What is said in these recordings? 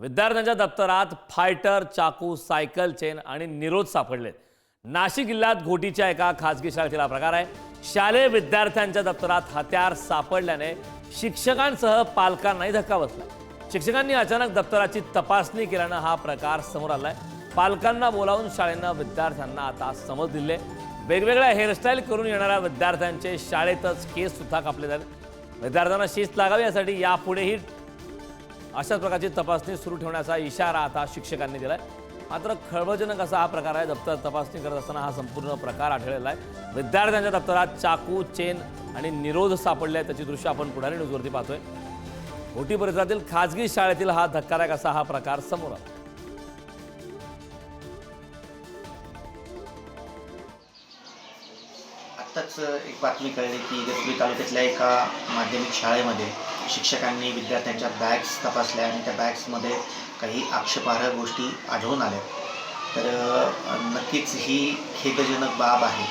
विद्यार्थ्यांच्या दप्तरात फायटर चाकू सायकल चेन आणि निरोध सापडलेत. नाशिक जिल्ह्यात घोटीच्या एका खासगी शाळेतील हा प्रकार आहे. शालेय विद्यार्थ्यांच्या दप्तरात हत्यार सापडल्याने शिक्षकांसह पालकांनाही धक्का बसला. शिक्षकांनी अचानक दप्तराची तपासणी केल्यानं हा प्रकार समोर आलाय. पालकांना बोलावून शाळेनं विद्यार्थ्यांना आता समज दिले. वेगवेगळ्या हेअरस्टाईल करून येणाऱ्या विद्यार्थ्यांचे शाळेतच केस सुद्धा कापले जातात विद्यार्थ्यांना शिस्त लागावी यासाठी यापुढेही अशाच प्रकारची तपासणी सुरू ठेवण्याचा इशारा आता शिक्षकांनी दिलाय. मात्र खळबळजनक असा हा प्रकार आहे दप्तर तपासणी करत असताना हा संपूर्ण प्रकार आढळलेला आहे. विद्यार्थ्यांच्या दप्तरात चाकू चेन आणि निरोध सापडले आहेत त्याची दृश्य आपण पुढारी न्यूजवरती पाहतोय. मोठी परिसरातील खाजगी शाळेतील हा धक्कादायक असा हा प्रकार समोर आला. आत्ताच एक बातमी कळली की इगतपुरी तालुक्यातल्या एका माध्यमिक शाळेमध्ये शिक्षकांनी विद्यार्थ्यांच्या बॅग्स तपासल्या आणि त्या बॅग्समध्ये काही आक्षेपार्ह गोष्टी आढळून आल्या. तर नक्कीच ही खेदजनक बाब आहे.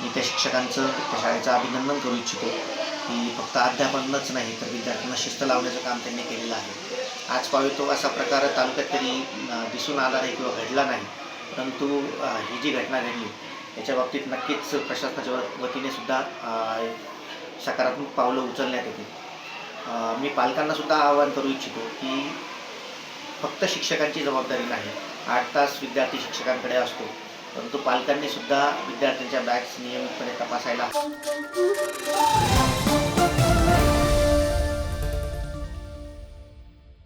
मी त्या शिक्षकांचं त्या शाळेचं अभिनंदन करू इच्छितो. की फक्त अध्यापनच नाही तर विद्यार्थ्यांना शिस्त लावण्याचं काम त्यांनी केलेलं आहे. आज पाहतो असा प्रकार तालुक्यात तरी दिसून आला नाही किंवा घडला नाही. परंतु ही जी घटना घडली याच्या बाबतीत नक्कीच प्रशासनाच्या वतीने सुद्धा सकारात्मक पावलं उचलण्यात येतील. मी पालकांना सुद्धा आवाहन करू इच्छितो की फक्त शिक्षकांची जबाबदारी नाही. आठ तास विद्यार्थी शिक्षकांकडे असतो परंतु पालकांनी सुद्धा विद्यार्थ्यांच्या बॅग्स नियमितपणे तपासायला